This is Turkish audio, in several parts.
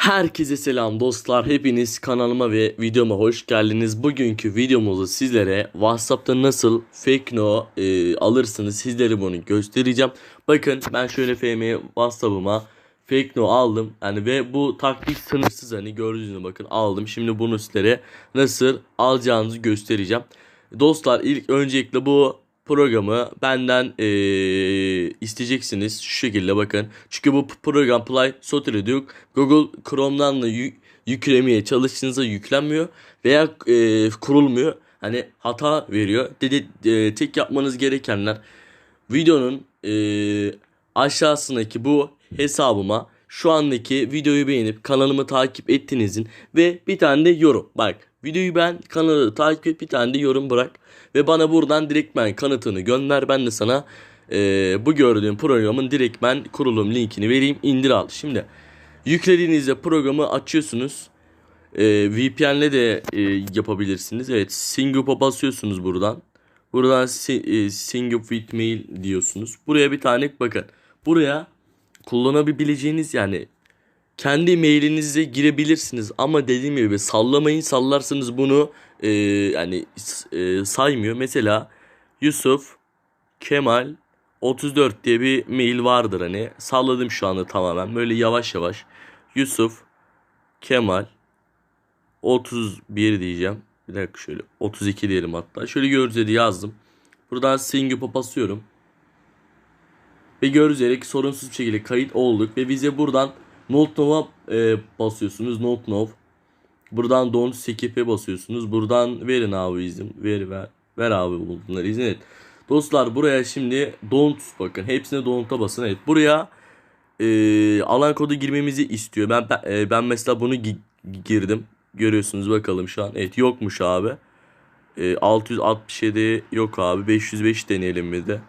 Herkese selam dostlar. Hepiniz kanalıma ve videoma hoş geldiniz. Bugünkü videomuzda sizlere WhatsApp'ta nasıl fake no e, alırsınız sizlere bunu göstereceğim. Bakın ben şöyle FM WhatsApp'ıma fake no aldım. Yani ve bu taktik sınırsız hani gördüğünüz gibi bakın aldım. Şimdi bunu sizlere nasıl alacağınızı göstereceğim. Dostlar ilk öncelikle bu programı benden eee, isteyeceksiniz. Şu şekilde bakın. Çünkü bu program Play Store diyor. Google Chrome'dan da yü- yüklemeye çalıştığınızda yüklenmiyor veya eee, kurulmuyor. Hani hata veriyor. Dedi eee, tek yapmanız gerekenler videonun eee, aşağısındaki bu hesabıma şu andaki videoyu beğenip kanalımı takip ettiğinizin ve bir tane de yorum. Bak videoyu ben kanalı takip et bir tane de yorum bırak ve bana buradan direktmen kanıtını gönder. Ben de sana eee, bu gördüğün programın direktmen kurulum linkini vereyim indir al. Şimdi yüklediğinizde programı açıyorsunuz. Ee, VPN'le de e, yapabilirsiniz. Evet, Singup'a basıyorsunuz buradan. Buradan e, Singup with mail diyorsunuz. Buraya bir tane bakın. Buraya kullanabileceğiniz yani kendi mailinize girebilirsiniz ama dediğim gibi sallamayın sallarsanız bunu e, yani e, saymıyor. Mesela Yusuf Kemal 34 diye bir mail vardır hani salladım şu anda tamamen böyle yavaş yavaş Yusuf Kemal 31 diyeceğim. Bir dakika şöyle 32 diyelim hatta. Şöyle gördüğünüz yazdım. Buradan Singap'a basıyorum. Ve üzere sorunsuz bir şekilde kayıt olduk. Ve bize buradan Note Now'a e, basıyorsunuz. Note Now. Buradan Don't Skip'e basıyorsunuz. Buradan verin abi izin. Ver ver. Ver abi bunları izin et. Dostlar buraya şimdi Don't bakın. Hepsine Don't'a basın. Evet buraya e, alan kodu girmemizi istiyor. Ben, e, ben mesela bunu gi- girdim. Görüyorsunuz bakalım şu an. Evet yokmuş abi. E, 667 yok abi. 505 deneyelim bir de.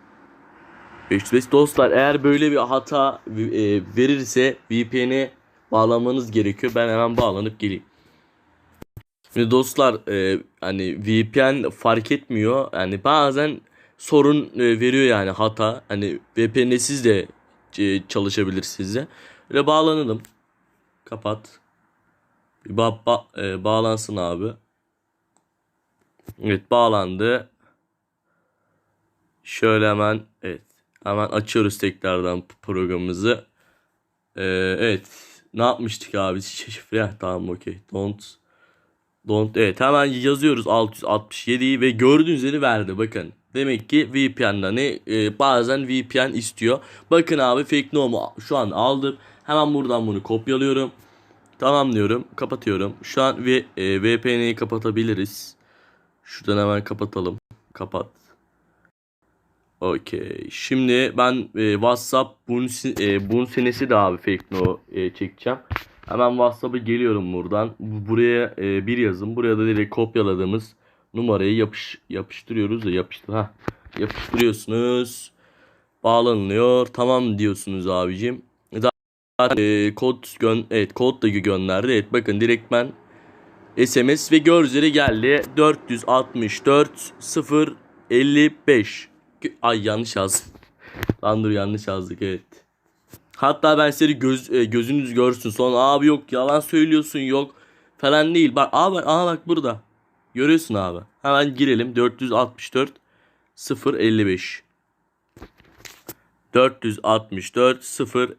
505 dostlar eğer böyle bir hata e, verirse VPN'e bağlanmanız gerekiyor. Ben hemen bağlanıp geleyim. Şimdi dostlar e, hani VPN fark etmiyor. Yani bazen sorun e, veriyor yani hata. Hani VPN'siz de e, çalışabilir sizde. Böyle bağlanalım. Kapat. Bir ba- ba- e, bağlansın abi. Evet bağlandı. Şöyle hemen evet hemen açıyoruz tekrardan programımızı. Ee, evet ne yapmıştık abi şifre tamam okey don't don't evet hemen yazıyoruz 667'yi ve gördüğünüz üzere verdi bakın. Demek ki VPN'den ne e, bazen VPN istiyor. Bakın abi fake no'mu şu an aldım. Hemen buradan bunu kopyalıyorum. Tamam diyorum. Kapatıyorum. Şu an e, VPN'i kapatabiliriz. Şuradan hemen kapatalım. Kapat. Okey. Şimdi ben e, WhatsApp bunun, e, bunun senesi de abi fake no e, çekeceğim. Hemen WhatsApp'a geliyorum buradan. Bu- Buraya e, bir yazım. Buraya da direkt kopyaladığımız numarayı yapış yapıştırıyoruz da yapıştır ha. Yapıştırıyorsunuz. Bağlanılıyor. Tamam diyorsunuz abicim. Zaten e, kod gön evet kod da gönderdi. Evet bakın direktmen SMS ve üzere geldi. 464 055. Ay yanlış yazdım. Lan dur yanlış yazdık evet. Hatta ben size göz, e, gözünüz görsün. Sonra abi yok yalan söylüyorsun yok falan değil. Bak abi aa bak burada. Görüyorsun abi. Hemen girelim. 464 055. 464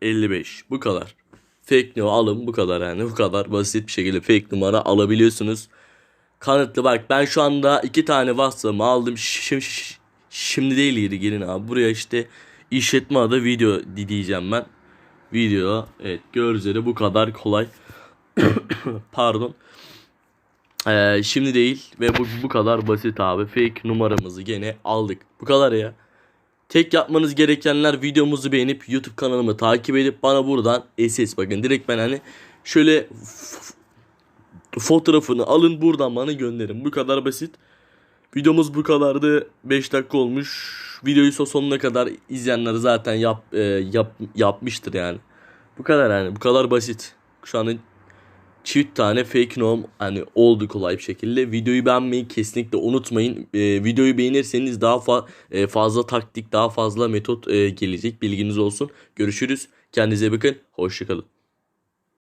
055. Bu kadar. Fake no alın bu kadar yani. Bu kadar basit bir şekilde fake numara alabiliyorsunuz. Kanıtlı bak ben şu anda iki tane WhatsApp'ımı aldım. Şimdi, şimdi değil yeri gelin abi. Buraya işte işletme adı video di- diyeceğim ben. Video evet üzere bu kadar kolay. Pardon. Ee, şimdi değil ve bu, bu kadar basit abi. Fake numaramızı gene aldık. Bu kadar ya. Tek yapmanız gerekenler videomuzu beğenip YouTube kanalımı takip edip bana buradan SS bakın direkt ben hani şöyle fotoğrafını alın buradan bana gönderin. Bu kadar basit. Videomuz bu kadardı. 5 dakika olmuş. Videoyu so- sonuna kadar izleyenler zaten yap, e, yap yapmıştır yani. Bu kadar yani. Bu kadar basit. Şu an çift tane fake nom hani oldu kolay bir şekilde. Videoyu beğenmeyi kesinlikle unutmayın. E, videoyu beğenirseniz daha fa- e, fazla taktik, daha fazla metot e, gelecek. Bilginiz olsun. Görüşürüz. Kendinize bakın. Hoşçakalın.